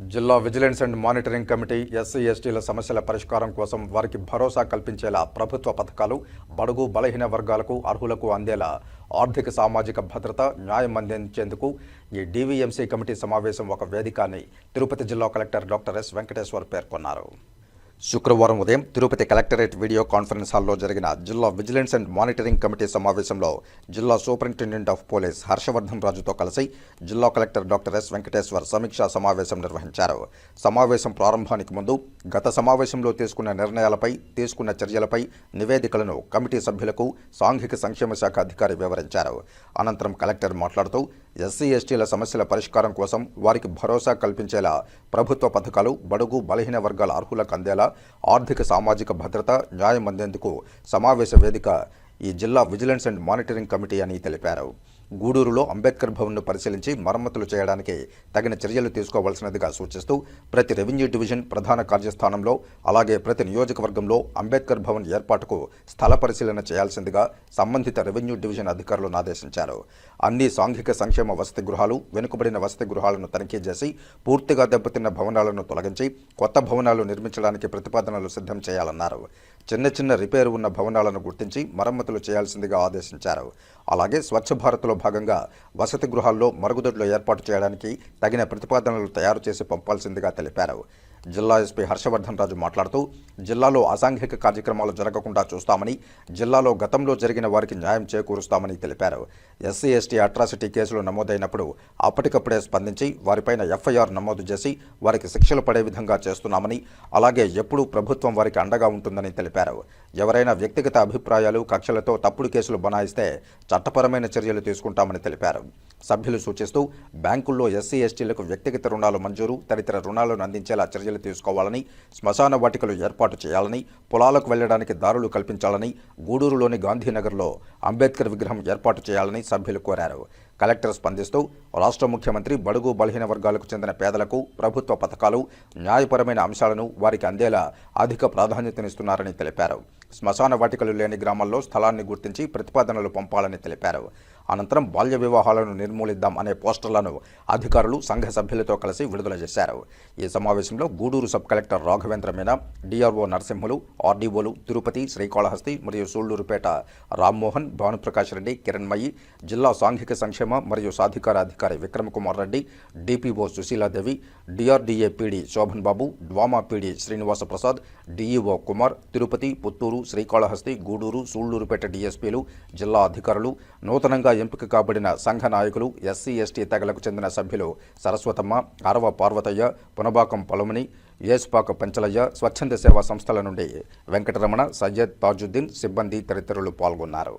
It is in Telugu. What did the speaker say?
జిల్లా vigilance and monitoring committee SC ఎస్టీల సమస్యల పరిష్కారం కోసం వారికి భరోసా కల్పించేలా ప్రభుత్వ పథకాలు బడుగు బలహీన వర్గాలకు అర్హులకు అందేలా ఆర్థిక సామాజిక భద్రత న్యాయం అందించేందుకు ఈ డీవీఎంసీ కమిటీ సమావేశం ఒక వేదిక అని తిరుపతి జిల్లా కలెక్టర్ డాక్టర్ ఎస్ వెంకటేశ్వర్ పేర్కొన్నారు. శుక్రవారం ఉదయం తిరుపతి కలెక్టరేట్ వీడియో కాన్ఫరెన్స్ హాల్లో జరిగిన జిల్లా విజిలెన్స్ అండ్ మానిటరింగ్ కమిటీ సమావేశంలో జిల్లా సూపరింటెండెంట్ ఆఫ్ పోలీస్ హర్షవర్ధన్ రాజుతో కలిసి జిల్లా కలెక్టర్ డాక్టర్ ఎస్ వెంకటేశ్వర్ సమీక్షా సమావేశం నిర్వహించారు. సమావేశం ప్రారంభానికి ముందు గత సమావేశంలో తీసుకున్న నిర్ణయాలపై తీసుకున్న చర్యలపై నివేదికలను కమిటీ సభ్యులకు సాంఘిక సంక్షేమ శాఖ అధికారి వివరించారు. అనంతరం కలెక్టర్ మాట్లాడుతూ ఎస్సీ ఎస్టీల సమస్యల పరిష్కారం కోసం వారికి భరోసా కల్పించేలా ప్రభుత్వ పథకాలు బడుగు బలహీన వర్గాల అర్హులకు అందేలా ఆర్థిక సామాజిక భద్రత న్యాయం అందేందుకు సమావేశ వేదిక ఈ జిల్లా విజిలెన్స్ అండ్ మానిటరింగ్ కమిటీ అని తెలిపారు. గూడూరులో అంబేద్కర్ భవన్ను పరిశీలించి మరమ్మతులు చేయడానికి తగిన చర్యలు తీసుకోవాల్సినదిగా సూచిస్తూ ప్రతి రెవెన్యూ డివిజన్ ప్రధాన కార్యస్థానంలో అలాగే ప్రతి నియోజకవర్గంలో అంబేద్కర్ భవన్ ఏర్పాటుకు స్థల పరిశీలన చేయాల్సిందిగా సంబంధిత రెవెన్యూ డివిజన్ అధికారులను ఆదేశించారు. అన్ని సాంఘిక సంక్షేమ వసతి గృహాలు వెనుకబడిన వసతి గృహాలను తనిఖీ చేసి పూర్తిగా దెబ్బతిన్న భవనాలను తొలగించి కొత్త భవనాలు నిర్మించడానికి ప్రతిపాదనలు సిద్ధం చేయాలన్నారు. చిన్న చిన్న రిపేర్ ఉన్న భవనాలను గుర్తించి మరమ్మతులు చేయాల్సిందిగా ఆదేశించారు. అలాగే స్వచ్ఛ భారత్లో భాగంగా వసతి గృహాల్లో మరుగుదొడ్లు ఏర్పాటు చేయడానికి తగిన ప్రతిపాదనలు తయారు చేసి పంపాల్సిందిగా తెలిపారు. జిల్లా ఎస్పీ హర్షవర్ధన్ రాజు మాట్లాడుతూ జిల్లాలో అసాంఘిక కార్యక్రమాలు జరగకుండా చూస్తామని జిల్లాలో గతంలో జరిగిన వారికి న్యాయం చేకూరుస్తామని తెలిపారు. ఎస్సీ ఎస్టీ అట్రాసిటీ కేసులు నమోదైనప్పుడు అప్పటికప్పుడే స్పందించి వారిపైన ఎఫ్ఐఆర్ నమోదు చేసి వారికి శిక్షలు పడే విధంగా చేస్తున్నామని అలాగే ఎప్పుడూ ప్రభుత్వం వారికి అండగా ఉంటుందని తెలిపారు. ఎవరైనా వ్యక్తిగత అభిప్రాయాలు కక్షలతో తప్పుడు కేసులు బనాయిస్తే చట్టపరమైన చర్యలు తీసుకుంటామని తెలిపారు. సభ్యులు సూచిస్తూ బ్యాంకుల్లో ఎస్సీ ఎస్టీలకు వ్యక్తిగత రుణాలు మంజూరు తదితర రుణాలను అందించేలా చర్యలు తీసుకోవాలని శ్మశాన వాటికలు ఏర్పాటు చేయాలని పొలాలకు వెళ్ళడానికి దారులు కల్పించాలని గూడూరులోని గాంధీనగర్లో అంబేద్కర్ విగ్రహం ఏర్పాటు చేయాలని సభ్యులు కోరారు. కలెక్టర్ స్పందిస్తూ రాష్ట్ర ముఖ్యమంత్రి బడుగు బలహీన వర్గాలకు చెందిన పేదలకు ప్రభుత్వ పథకాలు న్యాయపరమైన అంశాలను వారికి అందేలా అధిక ప్రాధాన్యతనిస్తున్నారని తెలిపారు. శ్మశాన వాటికలు లేని గ్రామాల్లో స్థలాన్ని గుర్తించి ప్రతిపాదనలు పంపాలని తెలిపారు. అనంతరం బాల్య వివాహాలను నిర్మూలిద్దాం అనే పోస్టర్లను అధికారులు సంఘ సభ్యులతో కలిసి విడుదల చేశారు. ఈ సమావేశంలో Gudur sub collector Raghavendra Meena DRO Narasimhulu ఆర్డీఓలు Tirupati Srikalahasti మరియు సూళ్ళూరుపేట రామ్మోహన్ భానుప్రకాష్ రెడ్డి కిరణ్మయి జిల్లా సాంఘిక సంక్షేమ మరియు సాధికార అధికారి Vikram Kumar Reddy DPO Sushiladevi DRDA PD Shobhan Babu DWMA PD Srinivasa Prasad DEO Kumar Tirupati Puttur Srikalahasti Gudur Sullurpeta డీఎస్పీలు జిల్లా అధికారులు నూతనంగా ఎంపిక కాబడిన సంఘ నాయకులు ఎస్సీ ఎస్టీ తెగలకు చెందిన సభ్యులు సరస్వతమ్మ అరవ పార్వతయ్య పునబాకం పొలముని ఏసుపాక పంచలయ్య స్వచ్ఛంద సేవా సంస్థల నుండి వెంకటరమణ సయ్యద్ తాజుద్దీన్ సిబ్బంది తదితరులు పాల్గొన్నారు.